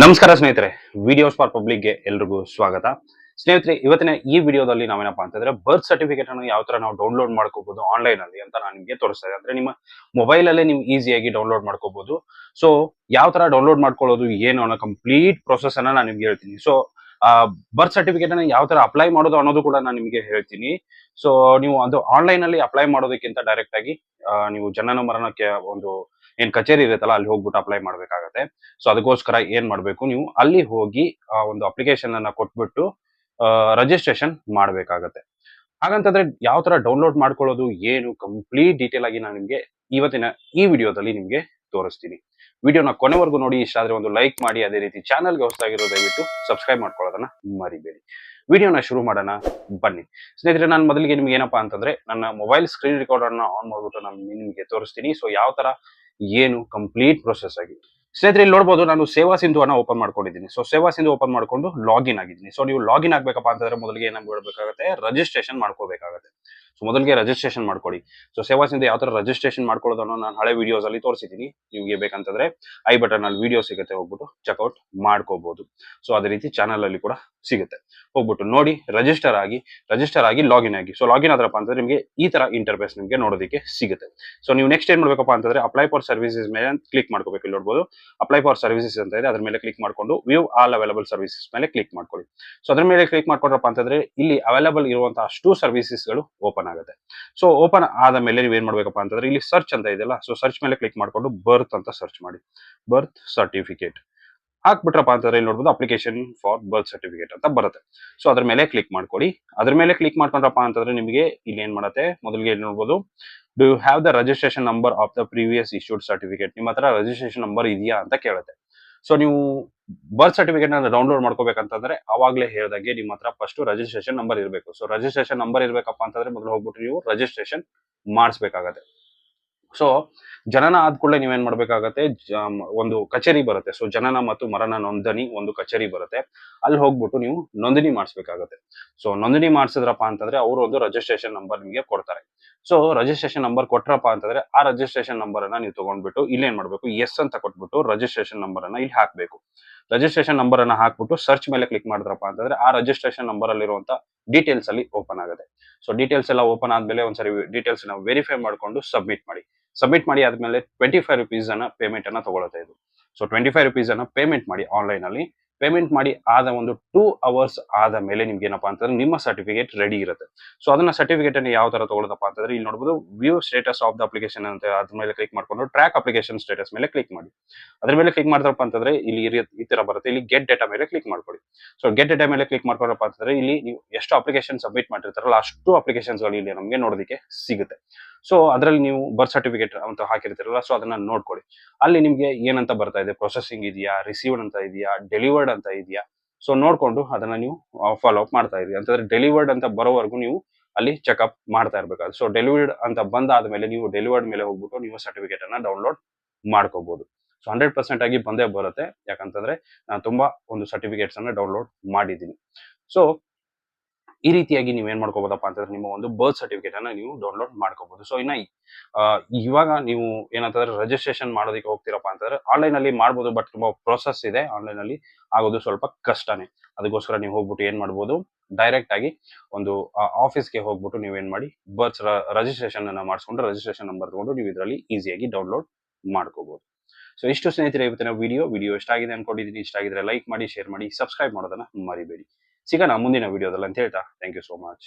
ನಮಸ್ಕಾರ ಸ್ನೇಹಿತರೆ videos for ಪಬ್ಲಿಕ್ಗೆ ಎಲ್ರಿಗೂ ಸ್ವಾಗತ. ಸ್ನೇಹಿತರೆ, ಇವತ್ತಿನ ಈ ವಿಡಿಯೋದಲ್ಲಿ ನಾವೇನಪ್ಪ ಅಂತಂದ್ರೆ ಬರ್ತ್ ಸರ್ಟಿಫಿಕೇಟ್ ಅನ್ನು ಯಾವ ತರ ನಾವು ಡೌನ್ಲೋಡ್ ಮಾಡ್ಕೋಬಹುದು ಆನ್ಲೈನ್ ಅಲ್ಲಿ ಅಂತ ನಾನು ನಿಮಗೆ ತೋರಿಸ್ತಾ ಇದ್ದೆ. ಅಂದ್ರೆ ನಿಮ್ಮ ಮೊಬೈಲ್ ಅಲ್ಲೇ ನೀವು ಈಸಿಯಾಗಿ ಡೌನ್ಲೋಡ್ ಮಾಡ್ಕೋಬಹುದು ಸೊ ಯಾವ ತರ ಡೌನ್ಲೋಡ್ ಮಾಡ್ಕೊಳ್ಳೋದು, ಏನು ಅನ್ನೋ ಕಂಪ್ಲೀಟ್ ಪ್ರೊಸೆಸ್ ಅನ್ನ ನಾನು ನಿಮ್ಗೆ ಹೇಳ್ತೀನಿ. ಸೊ ಬರ್ತ್ ಸರ್ಟಿಫಿಕೇಟ್ ಅನ್ನ ಯಾವ ತರ ಅಪ್ಲೈ ಮಾಡೋದು ಅನ್ನೋದು ಕೂಡ ನಾನು ನಿಮಗೆ ಹೇಳ್ತೀನಿ. ಸೊ ನೀವು ಅದು ಆನ್ಲೈನ್ ಅಲ್ಲಿ ಅಪ್ಲೈ ಮಾಡೋದಕ್ಕಿಂತ ಡೈರೆಕ್ಟ್ ಆಗಿ ಆ, ನೀವು ಜನನ ಮರಣಕ್ಕೆ ಒಂದು ಏನ್ ಕಚೇರಿ ಇರುತ್ತಲ್ಲ ಅಲ್ಲಿ ಹೋಗ್ಬಿಟ್ಟು ಅಪ್ಲೈ ಮಾಡ್ಬೇಕಾಗತ್ತೆ. ಸೊ ಅದಕ್ಕೋಸ್ಕರ ಏನ್ ಮಾಡ್ಬೇಕು ನೀವು ಅಲ್ಲಿ ಹೋಗಿ ಆ ಒಂದು ಅಪ್ಲಿಕೇಶನ್ ಅನ್ನ ಕೊಟ್ಬಿಟ್ಟು ರಿಜಿಸ್ಟ್ರೇಷನ್ ಮಾಡ್ಬೇಕಾಗತ್ತೆ. ಹಾಗಂತಂದ್ರೆ ಯಾವ ತರ ಡೌನ್ಲೋಡ್ ಮಾಡ್ಕೊಳ್ಳೋದು ಏನು ಕಂಪ್ಲೀಟ್ ಡೀಟೇಲ್ ಆಗಿ ನಾನು ನಿಮ್ಗೆ ಇವತ್ತಿನ ಈ ವಿಡಿಯೋದಲ್ಲಿ ನಿಮ್ಗೆ ತೋರಿಸ್ತೀನಿ. ವಿಡಿಯೋನ ಕೊನೆವರೆಗೂ ನೋಡಿ, ಇಷ್ಟ ಆದ್ರೆ ಒಂದು ಲೈಕ್ ಮಾಡಿ, ಅದೇ ರೀತಿ ಚಾನಲ್ಗೆ ಹೊಸದಾಗಿರೋ ದಯವಿಟ್ಟು ಸಬ್ಸ್ಕ್ರೈಬ್ ಮಾಡ್ಕೊಳ್ಳೋದನ್ನ ಮರಿಬೇಡಿ. ವಿಡಿಯೋನ ಶುರು ಮಾಡೋಣ, ಬನ್ನಿ. ಸ್ನೇಹಿತರೆ, ನಾನು ಮೊದಲಿಗೆ ನಿಮ್ಗೆ ಏನಪ್ಪಾ ಅಂತಂದ್ರೆ, ನನ್ನ ಮೊಬೈಲ್ ಸ್ಕ್ರೀನ್ ರೆಕಾರ್ಡರ್ ಅನ್ನ ಆನ್ ಮಾಡ್ಬಿಟ್ಟು ನಾನು ನಿಮಗೆ ತೋರಿಸ್ತೀನಿ. ಸೊ ಯಾವ ತರ? ಏನು? ಕಂಪ್ಲೀಟ್ ಪ್ರೊಸೆಸ್ ಆಗಿ. ಸ್ನೇಹಿತರೆ, ಇಲ್ಲಿ ನೋಡ್ಬೋದು, ನಾನು ಸೇವಾ ಸಿಂಧು ಅನ್ನ ಓಪನ್ ಮಾಡ್ಕೊಂಡಿದ್ದೀನಿ. ಸೊ ಸೇವಾ ಸಿಂಧು ಓಪನ್ ಮಾಡ್ಕೊಂಡು ಲಾಗಿನ್ ಆಗಿದ್ದೀನಿ. ಸೊ ನೀವು ಲಾಗಿನ್ ಆಗ್ಬೇಕಪ್ಪ ಅಂತಂದ್ರೆ ಮೊದಲಿಗೆ ಏನಾಗಬೇಕಾಗುತ್ತೆ ರಿಜಿಸ್ಟ್ರೇಷನ್ ಮಾಡ್ಕೋಬೇಕಾಗುತ್ತೆ. ಸೊ ಮೊದಲಿಗೆ ರಿಜಿಸ್ಟ್ರೇಷನ್ ಮಾಡ್ಕೊಳ್ಳಿ. ಸೊ ಸೇವಾಸಿಂದ ಯಾವ ತರ ರಿಜಿಸ್ಟ್ರೇಷನ್ ಮಾಡ್ಕೊಳ್ಳೋದನ್ನು ನಾನು ಹಳೆ ವಿಡಿಯೋಸ್ ಅಲ್ಲಿ ತೋರಿಸಿದ್ದೀನಿ. ನಿಮಗೆ ಬೇಕಂತಂದ್ರೆ ಐ ಬಟನ್ ಅಲ್ಲಿ ವಿಡಿಯೋ ಸಿಗುತ್ತೆ ಹೋಗ್ಬಿಟ್ಟು ಚೆಕ್ಔಟ್ ಮಾಡ್ಕೋಬಹುದು ಸೊ ಅದೇ ರೀತಿ ಚಾನಲ್ ಅಲ್ಲಿ ಕೂಡ ಸಿಗುತ್ತೆ. ಹೋಗ್ಬಿಟ್ಟು ನೋಡಿ ರಿಜಿಸ್ಟರ್ ಆಗಿ ರಿಜಿಸ್ಟರ್ ಆಗಿ ಲಾಗಿನ್ ಆಗಿ. ಸೊ ಲಾಗಿನ್ ಆದ್ರಪ್ಪ ಅಂತಂದ್ರೆ ನಿಮಗೆ ಈ ತರ ಇಂಟರ್ಫೇಸ್ ನಿಮಗೆ ನೋಡೋದಕ್ಕೆ ಸಿಗುತ್ತೆ. ಸೊ ನೀವು ನೆಕ್ಸ್ಟ್ ಏನ್ ಮಾಡ್ಬೇಕಪ್ಪ ಅಂತಂದ್ರೆ ಅಪ್ಲೈ ಫಾರ್ ಸರ್ವಿಸಸ್ ಮೇಲೆ ಕ್ಲಿಕ್ ಮಾಡ್ಕೋಬೇಕು. ಇಲ್ಲಿ ನೋಡ್ಬೋದು ಅಪ್ಲೈ ಫಾರ್ ಸರ್ವಿಸಸ್ ಅಂತ ಇದೆ. ಅದ್ರ ಮೇಲೆ ಕ್ಲಿಕ್ ಮಾಡ್ಕೊಂಡು ವ್ಯೂ ಆಲ್ ಅವೈಲಬಲ್ ಸರ್ವಿಸಸ್ ಮೇಲೆ ಕ್ಲಿಕ್ ಮಾಡ್ಕೊಳ್ಳಿ. ಸೊ ಅದ್ರ ಮೇಲೆ ಕ್ಲಿಕ್ ಮಾಡ್ಕೊಂಡ್ರಪ್ಪ ಅಂತಂದ್ರೆ ಇಲ್ಲಿ ಅವೈಲಬಲ್ ಇರುವಂತಹ ಅಷ್ಟು ಸರ್ವಿಸಸ್ಗಳು ಓಪನ್ ಆಗುತ್ತೆ. ಸೊ ಓಪನ್ ಆದ ಮೇಲೆ ನೀವು ಏನ್ ಮಾಡಬೇಕಪ್ಪ ಅಂತಂದ್ರೆ ಇಲ್ಲಿ ಸರ್ಚ್ ಅಂತ ಇದೆಯಲ್ಲ ಸೊ ಸರ್ಚ್ ಮೇಲೆ ಕ್ಲಿಕ್ ಮಾಡ್ಕೊಂಡು ಬರ್ತ್ ಅಂತ ಸರ್ಚ್ ಮಾಡಿ. ಬರ್ತ್ ಸರ್ಟಿಫಿಕೇಟ್ ಹಾಕ್ಬಿಟ್ರಪ್ಪ ಅಂತಂದ್ರೆ ಇಲ್ಲಿ ನೋಡ್ಬೋದು ಅಪ್ಲಿಕೇಶನ್ ಫಾರ್ ಬರ್ತ್ ಸರ್ಟಿಫಿಕೇಟ್ ಅಂತ ಬರುತ್ತೆ. ಸೊ ಅದ್ರ ಮೇಲೆ ಕ್ಲಿಕ್ ಮಾಡ್ಕೊಡಿ ಅದ್ರ ಮೇಲೆ ಕ್ಲಿಕ್ ಮಾಡ್ಕೊಂಡ್ರಪ್ಪ ಅಂತಂದ್ರೆ ನಿಮಗೆ ಇಲ್ಲಿ ಏನ್ ಮಾಡುತ್ತೆ? ಮೊದಲಿಗೆ ಇಲ್ಲಿ ನೋಡ್ಬೋದು do you have the registration number of the previous issued certificate ನಿಮ್ಮ ಹತ್ರ ರಿಜಿಸ್ಟ್ರೇಷನ್ ನಂಬರ್ ಇದೆಯಾ ಅಂತ ಕೇಳುತ್ತೆ. ಸೊ ನೀವು ಬರ್ತ್ ಸರ್ಟಿಫಿಕೇಟ್ನ ಡೌನ್ಲೋಡ್ ಮಾಡ್ಕೋಬೇಕಂತಂದ್ರೆ ಅವಾಗಲೇ ಹೇಳ್ದಂಗೆ ನಿಮ್ಮ ಹತ್ರ ಫಸ್ಟ್ ರಿಜಿಸ್ಟ್ರೇಷನ್ ನಂಬರ್ ಇರಬೇಕು. ಸೊ ರಿಜಿಸ್ಟ್ರೇಷನ್ ನಂಬರ್ ಇರಬೇಕಪ್ಪ ಅಂತಂದ್ರೆ ಮೊದಲು ಹೋಗ್ಬಿಟ್ಟು ನೀವು ರಿಜಿಸ್ಟ್ರೇಷನ್ ಮಾಡಿಸ್ಬೇಕಾಗತ್ತೆ. ಸೊ ಜನನ ಆದ ಕೂಡಲೇ ನೀವೇನ್ ಮಾಡ್ಬೇಕಾಗತ್ತೆ ಒಂದು ಕಚೇರಿ ಬರುತ್ತೆ. ಸೊ ಜನನ ಮತ್ತು ಮರಣ ನೋಂದಣಿ ಒಂದು ಕಚೇರಿ ಬರುತ್ತೆ. ಅಲ್ಲಿ ಹೋಗ್ಬಿಟ್ಟು ನೀವು ನೋಂದಣಿ ಮಾಡಿಸ್ಬೇಕಾಗತ್ತೆ. ಸೊ ನೋಂದಣಿ ಮಾಡಿಸಿದ್ರಪ್ಪ ಅಂತಂದ್ರೆ ಅವರು ಒಂದು ರಿಜಿಸ್ಟ್ರೇಷನ್ ನಂಬರ್ ನಿಮಗೆ ಕೊಡ್ತಾರೆ. ಸೊ ರಿಜಿಸ್ಟ್ರೇಷನ್ ನಂಬರ್ ಕೊಟ್ರಪ್ಪ ಅಂತಂದ್ರೆ ಆ ರಜಿಸ್ಟ್ರೇಷನ್ ನಂಬರ್ ಅನ್ನ ನೀವು ತಗೊಂಡ್ಬಿಟ್ಟು ಇಲ್ಲಿ ಏನ್ ಮಾಡ್ಬೇಕು? ಎಸ್ ಅಂತ ಕೊಟ್ಬಿಟ್ಟು ರಿಜಿಸ್ಟ್ರೇಷನ್ ನಂಬರ್ ಅನ್ನ ಇಲ್ಲಿ ಹಾಕ್ಬೇಕು. ರಿಜಿಸ್ಟ್ರೇಷನ್ ನಂಬರ್ ಅನ್ನ ಹಾಕ್ಬಿಟ್ಟು ಸರ್ಚ್ ಮೇಲೆ ಕ್ಲಿಕ್ ಮಾಡಿದ್ರಪ್ಪ ಅಂತಂದ್ರೆ ಆ ರಿಜಿಸ್ಟ್ರೇಷನ್ ನಂಬರ್ ಅಲ್ಲಿರುವಂತ ಡೀಟೇಲ್ಸ್ ಅಲ್ಲಿ ಓಪನ್ ಆಗುತ್ತೆ. ಸೊ ಡೀಟೇಲ್ಸ್ ಎಲ್ಲ ಓಪನ್ ಆದ್ಮೇಲೆ ಒಂದ್ಸರಿ ಡೀಟೇಲ್ಸ್ನ ವೆರಿಫೈ ಮಾಡ್ಕೊಂಡು ಸಬ್ಮಿಟ್ ಮಾಡಿ. ಸಬ್ಮಿಟ್ ಮಾಡಿ ಆದ್ಮೇಲೆ ಟ್ವೆಂಟಿ ಫೈವ್ ರುಪೀಸ್ ಅನ್ನ ಪೇಮೆಂಟ್ ಅನ್ನ ತಗೊಳುತ್ತೆ ಇದು ಸೊ ಟ್ವೆಂಟಿ ಫೈವ್ ರುಪೀಸ್ ಅನ್ನ ಪೇಮೆಂಟ್ ಮಾಡಿ ಆನ್ಲೈನ್ ಅಲ್ಲಿ. ಪೇಮೆಂಟ್ ಮಾಡಿ ಆದ ಒಂದು ಟೂ ಅವರ್ಸ್ ಆದ ಮೇಲೆ ನಿಮ್ಗೆ ಏನಪ್ಪಾ ಅಂತಂದ್ರೆ ನಿಮ್ಮ ಸರ್ಟಿಫಿಕೇಟ್ ರೆಡಿ ಇರುತ್ತೆ. ಸೊ ಅದನ್ನ ಸರ್ಟಿಫಿಕೇಟ್ ಅನ್ನು ಯಾವ ತರ ತಗೊಳ್ಳೋದಪ್ಪ ಅಂತಂದ್ರೆ ಇಲ್ಲಿ ನೋಡಬಹುದು view status of the application ಅಂತ ಅದ್ರ ಮೇಲೆ ಕ್ಲಿಕ್ ಮಾಡ್ಕೊಂಡು ಟ್ರ್ಯಾಕ್ ಅಪ್ಲಿಕೇಶನ್ ಸ್ಟೇಟಸ್ ಮೇಲೆ ಕ್ಲಿಕ್ ಮಾಡಿ. ಅದ್ರ ಮೇಲೆ ಕ್ಲಿಕ್ ಮಾಡಿದ್ರಪ್ಪ ಅಂತಂದ್ರೆ ಇಲ್ಲಿ ಈ ತರ ಬರುತ್ತೆ. ಇಲ್ಲಿ ಗೆಟ್ ಡೇಟಾ ಮೇಲೆ ಕ್ಲಿಕ್ ಮಾಡ್ಕೊಳ್ಳಿ ಸೊ ಗೆಟ್ ಡೇಟಾ ಮೇಲೆ ಕ್ಲಿಕ್ ಮಾಡ್ಕೊಂಡ್ರಪ್ಪ ಅಂತಂದ್ರೆ ಇಲ್ಲಿ ನೀವು ಎಷ್ಟು ಅಪ್ಲಿಕೇಶನ್ ಸಬ್ಮಿಟ್ ಮಾಡಿರ್ತಾರಲ್ಲ ಅಷ್ಟು ಅಪ್ಲಿಕೇಶನ್ಸ್ ಇಲ್ಲಿ ನಮಗೆ ನೋಡೋದಕ್ಕೆ ಸಿಗುತ್ತೆ. ಸೊ ಅದರಲ್ಲಿ ನೀವು ಬರ್ತ್ ಸರ್ಟಿಫಿಕೇಟ್ ಅಂತ ಹಾಕಿರ್ತೀರಲ್ಲ ಸೊ ಅದನ್ನ ನೋಡ್ಕೊಳ್ಳಿ. ಅಲ್ಲಿ ನಿಮ್ಗೆ ಏನಂತ ಬರ್ತಾ ಇದೆ? ಪ್ರೊಸೆಸಿಂಗ್ ಇದೆಯಾ? ರಿಸೀವ್ಡ್ ಅಂತ ಇದೆಯಾ? ಡೆಲಿವರ್ಡ್ ಅಂತ ಇದೆಯಾ? ಸೊ ನೋಡ್ಕೊಂಡು ಅದನ್ನ ನೀವು ಫಾಲೋ ಅಪ್ ಮಾಡ್ತಾ ಇದ್ರಿ ಅಂತಂದ್ರೆ ಡೆಲಿವರ್ಡ್ ಅಂತ ಬರೋವರೆಗೂ ನೀವು ಅಲ್ಲಿ ಚೆಕ್ಅಪ್ ಮಾಡ್ತಾ ಇರ್ಬೇಕಾದ್ರೆ ಸೊ ಡೆಲಿವರ್ಡ್ ಅಂತ ಬಂದಾದ್ಮೇಲೆ ನೀವು ಡೆಲಿವರ್ಡ್ ಮೇಲೆ ಹೋಗ್ಬಿಟ್ಟು ನೀವು ಸರ್ಟಿಫಿಕೇಟ್ ಅನ್ನ ಡೌನ್ಲೋಡ್ ಮಾಡ್ಕೋಬಹುದು ಸೊ ಹಂಡ್ರೆಡ್ ಪರ್ಸೆಂಟ್ ಆಗಿ ಬಂದೇ ಬರುತ್ತೆ. ಯಾಕಂತಂದ್ರೆ ನಾನು ತುಂಬಾ ಒಂದು ಸರ್ಟಿಫಿಕೇಟ್ಸ್ ಅನ್ನ ಡೌನ್ಲೋಡ್ ಮಾಡಿದ್ದೀನಿ. ಸೊ ಈ ರೀತಿಯಾಗಿ ನೀವು ಏನ್ ಮಾಡ್ಕೋಬಹುದಪ್ಪ ಅಂತಂದ್ರೆ ನಿಮ್ಮ ಒಂದು ಬರ್ತ್ ಸರ್ಟಿಫಿಕೇಟ್ ಅನ್ನ ನೀವು ಡೌನ್ಲೋಡ್ ಮಾಡ್ಕೋಬಹುದು ಸೊ ಇನ್ನ ಇವಾಗ ನೀವು ಏನಂತಂದ್ರೆ ರಿಜಿಸ್ಟ್ರೇಷನ್ ಮಾಡೋದಕ್ಕೆ ಹೋಗ್ತಿರಪ್ಪ ಅಂತಂದ್ರೆ ಆನ್ಲೈನ್ ಅಲ್ಲಿ ಮಾಡ್ಬೋದು ಬಟ್ ತುಂಬಾ ಪ್ರೊಸೆಸ್ ಇದೆ. ಆನ್ಲೈನ್ ಅಲ್ಲಿ ಆಗೋದು ಸ್ವಲ್ಪ ಕಷ್ಟನೇ. ಅದಕ್ಕೋಸ್ಕರ ನೀವು ಹೋಗ್ಬಿಟ್ಟು ಏನ್ ಮಾಡ್ಬೋದು ಡೈರೆಕ್ಟ್ ಆಗಿ ಒಂದು ಆಫೀಸ್ಗೆ ಹೋಗ್ಬಿಟ್ಟು ನೀವು ಏನ್ ಮಾಡಿ ಬರ್ತ್ ರಿಜಿಸ್ಟ್ರೇಷನ್ ಅನ್ನ ಮಾಡಿಸ್ಕೊಂಡು ರಿಜಿಸ್ಟ್ರೇಷನ್ ನಂಬರ್ ತಗೊಂಡು ನೀವು ಇದರಲ್ಲಿ ಈಸಿಯಾಗಿ ಡೌನ್ಲೋಡ್ ಮಾಡ್ಕೋಬಹುದು ಸೊ ಇಷ್ಟು ಸ್ನೇಹಿತರೆ ಇವತ್ತಿನ ವಿಡಿಯೋ ವಿಡಿಯೋ ಇಷ್ಟ ಆಗಿದೆ ಅನ್ಕೊಂಡಿದ್ದೀನಿ ಇಷ್ಟ ಆಗಿದ್ರೆ ಲೈಕ್ ಮಾಡಿ ಶೇರ್ ಮಾಡಿ ಸಬ್ಸ್ಕ್ರೈಬ್ ಮಾಡೋದನ್ನ ಮರಿಬೇಡಿ. ಸಿಗೋಣ ಮುಂದಿನ ವಿಡಿಯೋದಲ್ಲಿ ಅಂತ ಹೇಳ್ತಾ ಥ್ಯಾಂಕ್ ಯು ಸೋ ಮಚ್